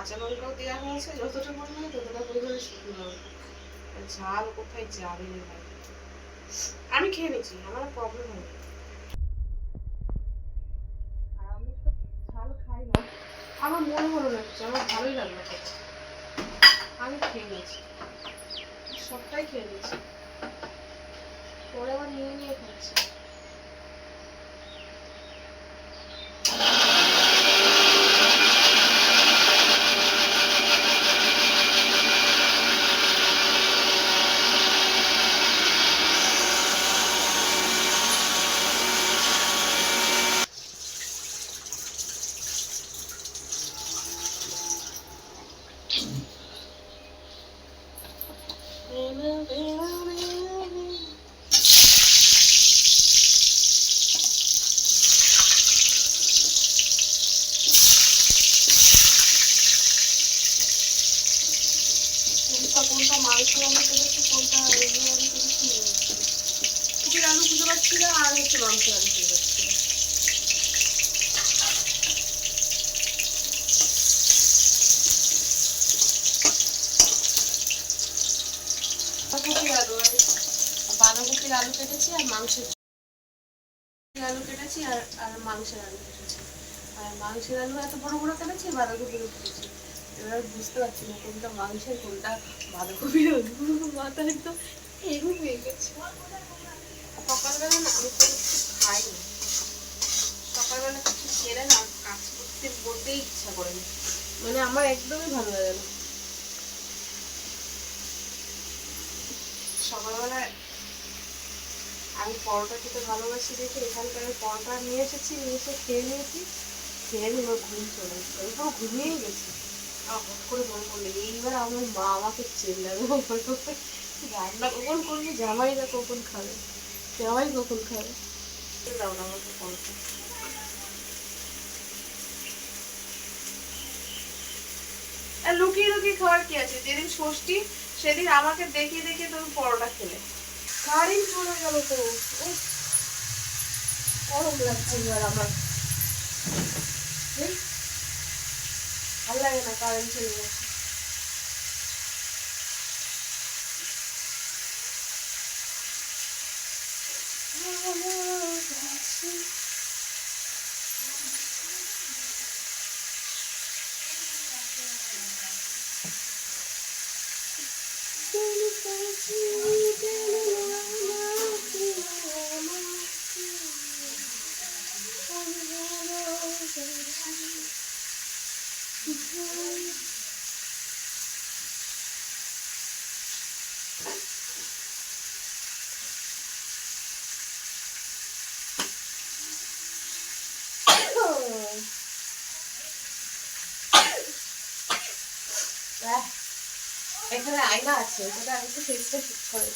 কাঁচা লঙ্কাও দেওয়া হয়েছে, যতটা পরিমাণে ততটা পরিমাণে শুকনো লঙ্কা। ঝাল কোথায় যাবে ভাই? আমি খেয়ে নিচ্ছি, আমার প্রবলেম হবে ঝাল খাই না, আমার মনে হলো না আমার ভালোই লাগল খেতে। আমি খেয়ে নিয়েছি সবটাই খেয়ে নিয়েছি পরে আবার নিয়ে নিয়ে খাচ্ছি। কোনটা কোনটা মাংস আমি করেছি কোনটা এগুলো আমি আলু খুঁজে পাচ্ছি না, আর হচ্ছে মাংস আলু খুঁজে বাঁধাকপির আলু বাঁধাকপির কেটেছি, আর মাংসের আলু কেটেছি, আর আর মাংসের আলু কেটেছি। আর মাংসের আলু এত বড় বড় কেটেছি বাঁধাকপিরও কেটেছি। এবার বুঝতে পারছি না মাংসের কোনটা মাথা একদম হয়ে গেছে। সকালবেলা না আমি কিছু খাই সকালবেলা কিছু না কাজ করতে বলতেই ইচ্ছা করে মানে আমার একদমই ভালো লাগে না। সকালবেলায় আমি পরোটা খেতে ভালোবাসি দেখে এখানকার পরোটা নিয়ে এসেছি, নিয়ে এসে খেয়ে নিয়েছি। খেয়ে নিয়ে ঘুম চলে এসেছে। আমি ঘুমিয়েই গেছি। হট করে মনে পড়ল এইবার আমার মা আমাকে চেল্লাবে রান্না কখন করবি জামাইরা কখন খাবে? জামাই কখন খাবে? দাও না আমাকে আর লুকিয়ে লুকিয়ে খাওয়ার কি আছে? যেদিন ষষ্ঠী সেদিন আমাকে দেখিয়ে দেখিয়ে তুমি পরোটা খেলে। কারেন্ট চলে গেল তো। গরম লাগছে এবার আমার। ভালো লাগে না কারেন্ট চলে গেছে এখানে আয়না আছে ওটা আমি তো ফেসটা ঠিক করে।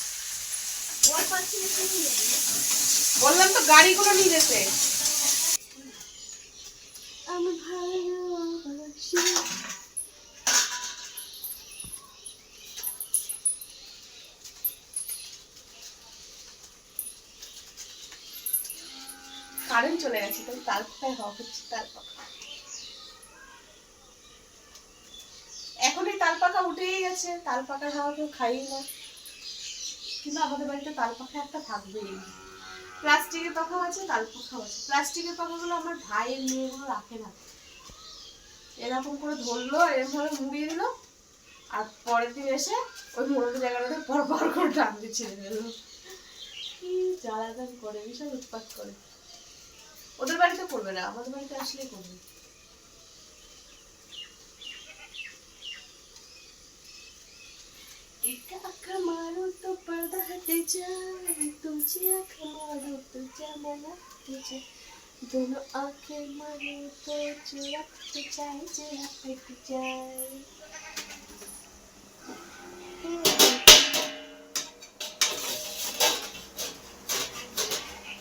বললাম তো গাড়িগুলো নিয়ে যেতে। আমি ভালোবাসি কারেন্ট চলে গেছে তাই তাল পাখায় হওয়া হচ্ছে তাল পাখা পাখা উঠেই গেছে, তাল পাখার হাওয়া কেউ খাই না। কিন্তু আমাদের বাড়িতে তাল পাখা একটা থাকবেই। প্লাস্টিকের পাখাও আছে, তাল পাখাও আছে। প্লাস্টিকের পাখাগুলো আমার ভাইয়ের মেয়েগুলো রাখে না। এরকম করে ধরলো এরকম ভাবে মুড়িয়ে দিল, আর পরের দিন এসে ওই মোড়ানো জায়গাটাতে পর পর করে টান দিয়ে ছেড়ে কি জ্বালাতন করে বিশাল উৎপাত করে। ওদের বাড়িতে করবে না, আমাদের বাড়িতে আসলেই করবে। आँख मारो तो पर्दा हट जाए तुझे आँख मारो तो जमाना हट जाए दोनों आंखें मारो तो चिड़क जाए चिड़क जाए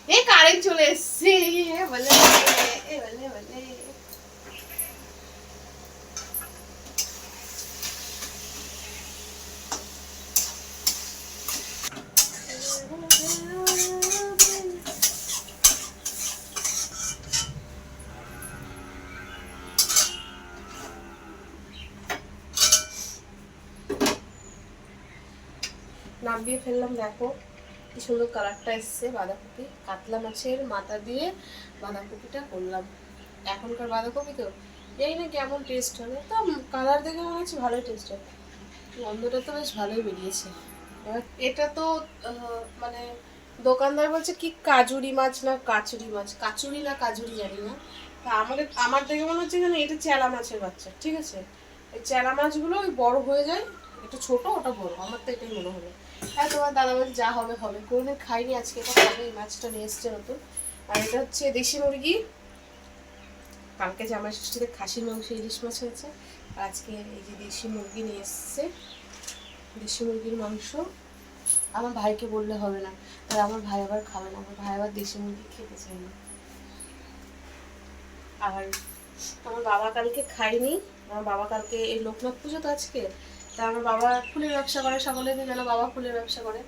এ কারেন্ট চলে এসছে এ বলে এ বলে বলে নামিয়ে ফেললাম, দেখো। কি সুন্দর কালারটা এসছে বাঁধাকপি। কাতলা মাছের মাথা দিয়ে বাঁধাকপিটা করলাম। এখনকার বাঁধাকপি তো এই না কেমন টেস্ট হবে তো কালার দেখে মনে হচ্ছে ভালোই টেস্ট হবে গন্ধটা তো বেশ ভালোই বেরিয়েছে। এটা তো মানে দোকানদার বলছে কি কাজুরি মাছ না কাচুরি মাছ? কাচুরি না কাজুরি জানি না। তা আমাদের, আমার দেখে মনে হচ্ছে যেন এটা চেলা মাছের বাচ্চা, ঠিক আছে? এই চেলা মাছগুলো ওই বড় হয়ে যায়, একটু ছোট, ওটা বড়। আমার তো এটাই মনে হলো। হ্যাঁ তোমার দাদা বলছে যা হবে হবে। কোনোদিন খাইনি আজকে, এটা খাবে, এই মাছটা নিয়ে এসছে নতুন। আর এটা হচ্ছে দেশি মুরগি। কালকে ষষ্ঠীতে খাসির মাংস, ইলিশ মাছ হয়েছে। আর আজকে এই যে দেশি মুরগি নিয়ে এসছে। দেশি মুরগির মাংস। আমার ভাইকে বললে হবে না। আর আমার ভাই আবার খাবে না। আমার ভাই আবার দেশি মুরগি খেতে চায় না। আর আমার বাবা কালকে খায়নি। আমার বাবা কালকে এই লোকনাথ পুজো তো আজকে। তা আমার বাবা ফুলের ব্যবসা করে সকলে দিন যেন বাবা ফুলের ব্যবসা করে।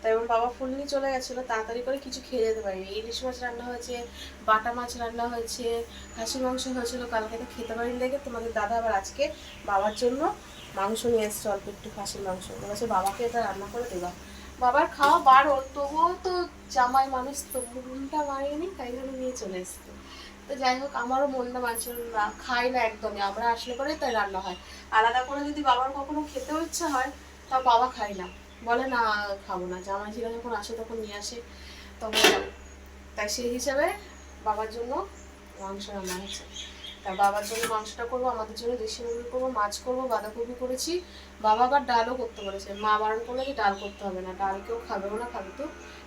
তাই আমার বাবা ফুল নিয়ে চলে গেছিল, তাড়াতাড়ি করে কিছু খেয়ে যেতে পারিনি। ইলিশ মাছ রান্না হয়েছে, বাটা মাছ রান্না হয়েছে খাসি মাংস হয়েছিল, কালকে তো খেতে পারিনি দেখে তোমাদের দাদা আবার আজকে বাবার জন্য মাংস নিয়ে এসছে, অল্প একটু খাসির মাংস। বলেছে, বাবাকে এটা রান্না করে দেবা। বাবার খাওয়া বারণ, তবুও তো জামাই মানুষ তো মনটা মারিনি তাই জন্য নিয়ে চলে এসছে। তো যাই হোক, আমারও মনটা মানছিল না খাই না একদমই। আমরা আসলে পরে তাই রান্না হয়। আলাদা করে যদি বাবার কখনো খেতেও ইচ্ছা হয়, তা বাবা খায় না। বলে, না, খাব না। জামাই ছিল যখন আসে তখন নিয়ে আসে। তখন তাই সেই হিসাবে বাবার জন্য মাংস রান্না হয়েছে তা বাবার জন্য মাংসটা করব, আমাদের জন্য দেশি মুরগি করব, মাছ করব, বাঁধাকপি করেছি। বাবা আবার ডালও করতে বলেছে। মা বারণ করলে যে ডাল করতে হবে না। ডাল কেউ খাবেও না, খাবে তো।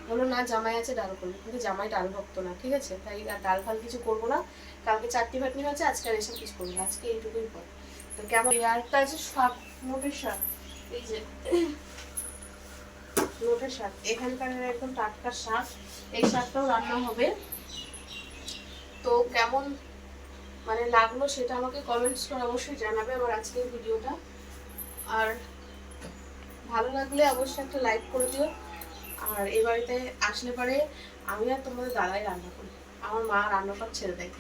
বলল, না, জামাই আছে, ডাল করবে। কিন্তু জামাই ডাল ভক্ত না, ঠিক আছে? তাই আর ডাল ফাল কিছু করব না। কালকে চারটি ফাটনি হয়েছে, আজকে আর এসব কিছু করব আজকে এইটুকুই পর। তো কেমন? আরেকটা আছে শাক, মোটের শাক। এই যে নোটের শাক। এখানকার একদম টাটকা শাক। এই শাকটাও রান্না হবে। তো কেমন মানে লাগল সেটা আমাকে কমেন্টস করে অবশ্যই জানাবে আমার আজকের ভিডিওটা। আর ভালো লাগলে অবশ্যই একটা লাইক করে দিও। আর এই বাড়িতে আসলে পরে আমি আর তোমাদের দাদাই রান্না করি। আমার মা রান্না কর ছেড়ে দেয়।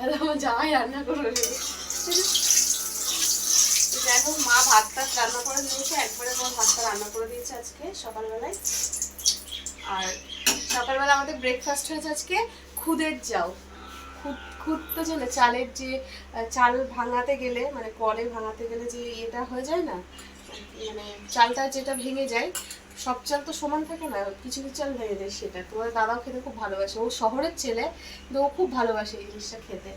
আর আমার জামাই রান্না করে যাই হোক, মা ভাত টাত রান্না করে দিয়েছে, একবারে আমার ভাতটা রান্না করে দিয়েছে আজকে, সকালবেলায়। আর সকালবেলা আমাদের ব্রেকফাস্ট হয়েছে আজকে খুদের যাও খুদ খুদ তো জানে, চালের যে চাল ভাঙাতে গেলে মানে কলে ভাঙাতে গেলে যে ইয়েটা হয়ে যায় না মানে চালটা যেটা ভেঙে যায় সব চাল তো সমান থাকে না, কিছু কিছু চাল ভেঙে যায় সেটা। তোমার দাদাও খেতে খুব ভালোবাসে। ও শহরের ছেলে, কিন্তু ও খুব ভালোবাসে এই জিনিসটা খেতে।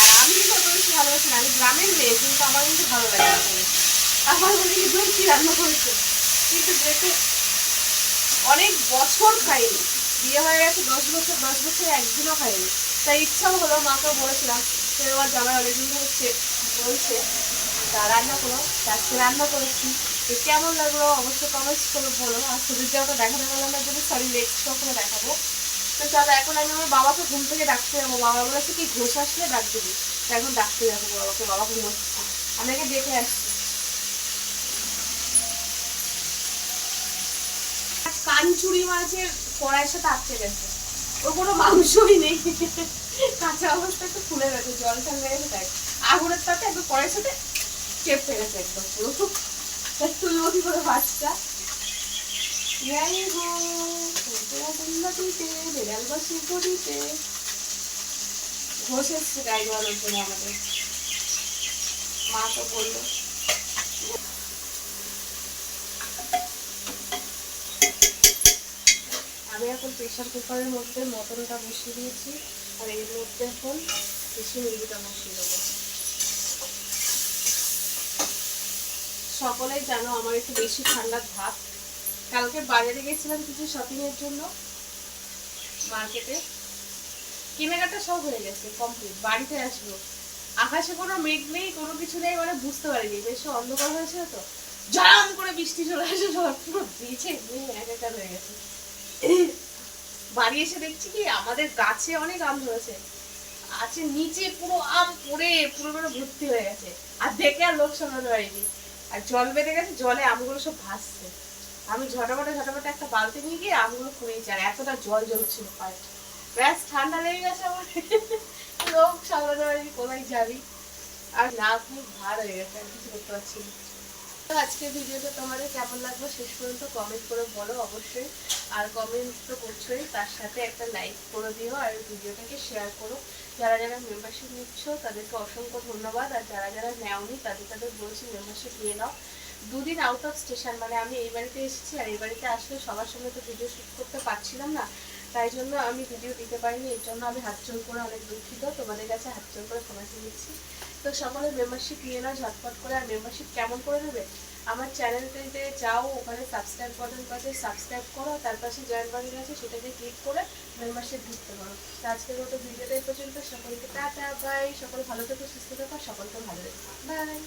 আর আমি কিন্তু অত বেশি ভালোবাসি না, আমি গ্রামের মেয়ে, কিন্তু আমার কিন্তু ভালো লাগে আমার মনে কি রান্না করেছে? কিন্তু দেখে, অনেক বছর খাইনি। বিয়ে হয়ে গেছে দশ বছর দশ বছর একদিনও খাইনি। তাই ইচ্ছাও হলো মাকে বলেছিলাম সে আমার জামাই অনেকদিন ধরে বলছে, তা রান্না করো, আজকে রান্না করেছি। তো কেমন লাগল? অবশ্যই কমেন্টস করে, বলো। আর সুদীর যাওয়াটা দেখাতে পারলাম না, যদি সরি নেক্সট কখনো দেখাবো। তো চলো, এখন আমি আমার বাবাকে ঘুম থেকে ডাকতে যাব। বাবা বলেছে কি, ঘোষ আসলে ডাক দিবি। এখন ডাকতে যাব বাবাকে। বাবা ঘুমোচ্ছে আমি আগে দেখে আসছি। কানচুরি মাছের কড়াইয়ের সাথে আটকে গেছে। ওর কোনো মাংসই নেই। কাঁচা অবস্থা একটু ফুলে গেছে, জল ঠাল গেছে তাই। আগুনের তাতে একটু কড়াইয়ের সাথে চেপে গেছে একদম পুরো। তুলবো কি করে দেওয়ানোর আমাদের। মা তো বলল, আমি এখন প্রেশার কুকারের মধ্যে মটনটা বসিয়ে দিয়েছি, আর এর মধ্যে এখন দেশি মুরগিটা বসিয়ে দেবো। সকলেই জানো আমার একটু বেশি ঠান্ডা ভাত কালকে বাজারে গেছিলাম কিছু শপিং এর জন্য। মার্কেটে কেনাকাটা সব হয়ে গেছে কমপ্লিট বাড়িতে আসব। আকাশে কোনো মেঘ নেই, কোনো কিছু নেই মানে বুঝতে পারিনি। বেশ অন্ধকার হয়েছে তো। জাম করে বৃষ্টি চলে আসে, সব পুরো বেছে একাকার হয়ে গেছে। বাড়ি এসে দেখছি কি, আমাদের গাছে অনেক আম ধরেছে। আছে নিচে পুরো আম পড়ে, পুরো পুরো ভর্তি হয়ে গেছে। আর দেখে আর লোক সামলাতে পারিনি। আর জল বেঁধে গেছে, জলে আমগুলো সব ভাসছে। আমি ঝটাপটে ঝটাপটে একটা বালতি নিয়ে গিয়ে আমগুলো কুড়িয়েছি আর এতটা জল জমছিল পায়ে। ব্যাস, ঠান্ডা লেগে গেছে আমার। লোক সামলাতে পারিনি কোথায় যাবি। আর না, খুব ভার হয়ে গেছে, আর কিছু করতে পারছি আজকের ভিডিওটা তোমাদের কেমন লাগল শেষ পর্যন্ত কমেন্ট করে বলো অবশ্যই। আর কমেন্ট তো করছোই, তার সাথে একটা লাইক করে দিও, আর ভিডিওটাকে শেয়ার করো। যারা যারা মেম্বারশিপ নিচ্ছ, তাদেরকে অসংখ্য ধন্যবাদ। আর যারা যারা নেওনি, তাদের তাদের বলছি মেম্বারশিপ নিয়ে নাও। দুদিন আউট অফ স্টেশন মানে আমি এই বাড়িতে এসেছি আর এই বাড়িতে আসলে সবার সঙ্গে তো ভিডিও শ্যুট করতে পারছিলাম না। তাই জন্য আমি ভিডিও দিতে পারিনি, এর জন্য আমি হাত জোর করে অনেক দুঃখিত। তোমাদের কাছে হাত জোর করে ক্ষমা চেয়ে নিচ্ছি। তো সকলে মেম্বারশিপ নিয়ে নাও, ঝটপট করে। আর মেম্বারশিপ কেমন করে নেবে? আমার চ্যানেলটিতে যাও, ওখানে সাবস্ক্রাইব বাটন পাশে সাবস্ক্রাইব করো তার পাশে জয়েন বাটন আছে সেটাকে ক্লিক করে মেম্বারশিপ ঢুকতে পারো। আজকের মতো ভিডিওটা পর্যন্ত। সকলকে টাটা বাই সকল ভালো থেকো, সুস্থ থাকো সকলকে ভালো রেখো বাই